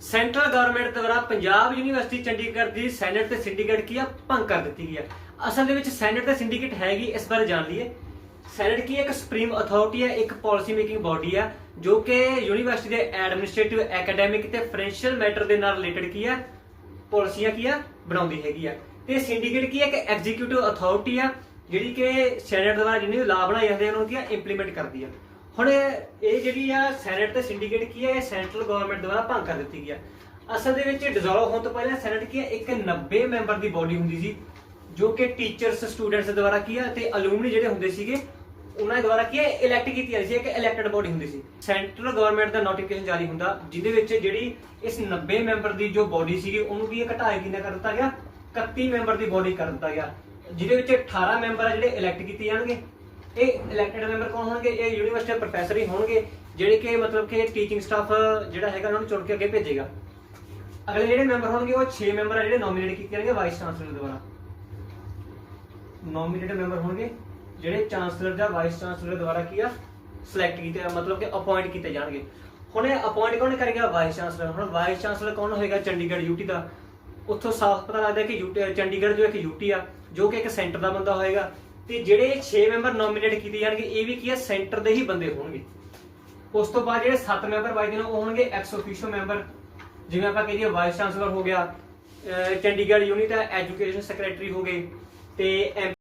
Central government ਦੁਆਰਾ Punjab university Chandigarh ਦੀ senate ਤੇ ਸਿੰਡੀਕੇਟ ਕੀ ਆ? ਭੰਗ ਕਰ ਦਿੱਤੀ ਗਈ ਆ। ਅਸਲ ਦੇ ਵਿੱਚ ਸੈਨੇਟ ਤੇ ਸਿੰਡੀਕੇਟ ਹੈਗੀ ਇਸ ਬਾਰੇ ਜਾਣ ਲਈਏ ਸੈਨੇਟ ਕੀ ਇੱਕ ਸੁਪਰੀਮ ਅਥਾਰਟੀ ਹੈ, ਇੱਕ ਪਾਲਿਸੀ ਮੇਕਿੰਗ ਬਾਡੀ ਆ, ਜੋ ਕਿ ਯੂਨੀਵਰਸਿਟੀ ਦੇ ਐਡਮਿਨਿਸਟ੍ਰੇਟਿਵ, ਐਕੈਡੈਮਿਕ ਤੇ ਫਾਈਨੈਂਸ਼ੀਅਲ ਮੈਟਰ ਦੇ ਨਾਲ ਰਿਲੇਟਡ ਕੀ ਆ? ਪਾਲਿਸੀਆਂ ਕੀ ਆ? ਬਣਾਉਂਦੀ ਹੈਗੀ ਆ। ਤੇ ਸਿੰਡੀਕੇਟ ਕੀ ਹੈ ਕਿ ਐਗਜ਼ੀਕਿਊਟਿਵ ਅਥਾਰਟੀ ਆ, ਜਿਹੜੀ ਕਿ ਸੈਨੇਟ ਦੁਆਰਾ ਜਿੰਨੇ ਵੀ ਲਾਅ ਬਣਾਏ ਜਾਂਦੇ ਆ, ਉਹਨਾਂ ਨੂੰ ਇੰਪਲੀਮੈਂਟ ਕਰਦੀ ਆ। ਹੁਣ ਇਹ ਜਿਹੜੀ ਆ ਸੈਨੇਟ ਤੇ ਸਿੰਡੀਕੇਟ ਕੀ ਹੈ ਇਹ ਸੈਂਟਰਲ ਗਵਰਨਮੈਂਟ ਦੁਆਰਾ ਭੰਗ ਕਰ ਦਿੱਤੀ ਗਈ ਅਸਲ ਦੇ ਵਿੱਚ ਡਿਸੋਲਵ ਹੋਣ ਤੋਂ ਪਹਿਲਾਂ ਸੈਨੇਟ ਕੀ ਹੈ ਇੱਕ 90 ਮੈਂਬਰ ਦੀ ਬਾਡੀ ਹੁੰਦੀ ਸੀ, ਜੋ ਕਿ ਟੀਚਰਸ ਸਟੂਡੈਂਟਸ ਦੁਆਰਾ ਕੀ ਆ ਤੇ ਅਲੂਮਨੀ ਜਿਹੜੇ ਹੁੰਦੇ ਸੀਗੇ, ਉਹਨਾਂ ਦੁਆਰਾ ਕੀ ਹੈ ਇਲੈਕਟ ਕੀਤੀ ਜਾਂਦੀ ਸੀ, ਇੱਕ ਇਲੈਕਟਡ ਬਾਡੀ ਹੁੰਦੀ ਸੀ। ਸੈਂਟਰਲ ਗਵਰਨਮੈਂਟ ਦਾ ਨੋਟੀਫਿਕੇਸ਼ਨ ਜਾਰੀ ਹੁੰਦਾ, ਜਿਹਦੇ ਵਿੱਚ ਜਿਹੜੀ ਇਸ 90 ਮੈਂਬਰ ਦੀ ਜੋ ਬੋਡੀ ਸੀਗੀ, ਉਹਨੂੰ ਕੀ ਹੈ ਘਟਾਇਆ ਕਿੰਨਾ ਕਰ ਦਿੱਤਾ ਗਿਆ? 31 ਮੈਂਬਰ ਦੀ ਬੋਡੀ ਕਰ ਦਿੱਤਾ ਗਿਆ। ਜਿਹਦੇ ਵਿੱਚ 18 ਮੈਂਬਰ ਆ ਜਿਹੜੇ ਇਲੈਕਟ ਕੀਤੇ ਜਾਣਗੇ। ਇਹ ਇਲੈਕਟਡ ਮੈਂਬਰ ਕੌਣ ਹੋਣਗੇ? ਇਹ ਯੂਨੀਵਰਸਿਟੀ ਦੇ ਪ੍ਰੋਫੈਸਰ ਹੀ ਹੋਣਗੇ, ਜਿਹੜੇ ਕਿ ਮਤਲਬ ਕਿ ਟੀਚਿੰਗ ਸਟਾਫ ਜਿਹੜਾ ਹੈਗਾ ਉਹਨਾਂ ਨੂੰ ਚੁਣ ਕੇ ਅੱਗੇ ਭੇਜੇਗਾ। ਅਗਲੇ ਜਿਹੜੇ ਮੈਂਬਰ ਹੋਣਗੇ, ਉਹ 6 ਮੈਂਬਰ ਆ ਜਿਹੜੇ ਨੋਮੀਨੇਟ ਕੀਤੇ ਜਾਣਗੇ ਵਾਈਸ ਚਾਂਸਲਰ ਦੁਆਰਾ। ਨੋਮੀਨੇਟਡ ਮੈਂਬਰ ਹੋਣਗੇ, ਜਿਹੜੇ ਚਾਂਸਲਰ ਜਾਂ ਵਾਈਸ ਚਾਂਸਲਰ ਦੁਆਰਾ ਕੀ ਆ? ਸਿਲੈਕਟ ਕੀਤੇ ਮਤਲਬ ਕਿ ਅਪਾਇੰਟ ਕੀਤੇ ਜਾਣਗੇ। ਹੁਣ ਇਹ ਅਪਾਇੰਟ ਕੌਣ ਕਰੇਗਾ? ਵਾਈਸ ਚਾਂਸਲਰ ਹੁਣ ਵਾਈਸ ਚਾਂਸਲਰ ਕੌਣ ਹੋਏਗਾ? ਚੰਡੀਗੜ੍ਹ ਯੂਟੀ ਦਾ। ਉੱਥੋਂ ਸਾਫ਼ ਪਤਾ ਲੱਗਦਾ ਕਿ ਚੰਡੀਗੜ੍ਹ ਜੋ ਇੱਕ ਯੂਟੀ ਆ, ਜੋ ਕਿ ਇੱਕ ਸੈਂਟਰ ਦਾ ਬੰਦਾ ਹੋਏਗਾ। ਤੇ ਜਿਹੜੇ 6 ਮੈਂਬਰ ਨੋਮੀਨੇਟ ਕੀਤੇ ਜਾਣਗੇ, ਇਹ ਵੀ ਕੀ ਹੈ ਸੈਂਟਰ ਦੇ ਹੀ ਬੰਦੇ ਹੋਣਗੇ। ਉਸ ਤੋਂ ਬਾਅਦ ਜਿਹੜੇ 7 ਮੈਂਬਰ ਬਾਈ ਨੇ, ਉਹ ਹੋਣਗੇ ਐਕਸ ਅਫੀਸ਼ੀਅਲ ਮੈਂਬਰ। ਜਿਵੇਂ ਆਪਾਂ ਕਹੀਏ ਵਾਈਸ ਚਾਂਸਲਰ ਹੋ ਗਿਆ ਚੰਡੀਗੜ੍ਹ ਯੂਨਿਟ ਐਜੂਕੇਸ਼ਨ ਸੈਕਟਰੀ ਹੋ ਗਏ, ਤੇ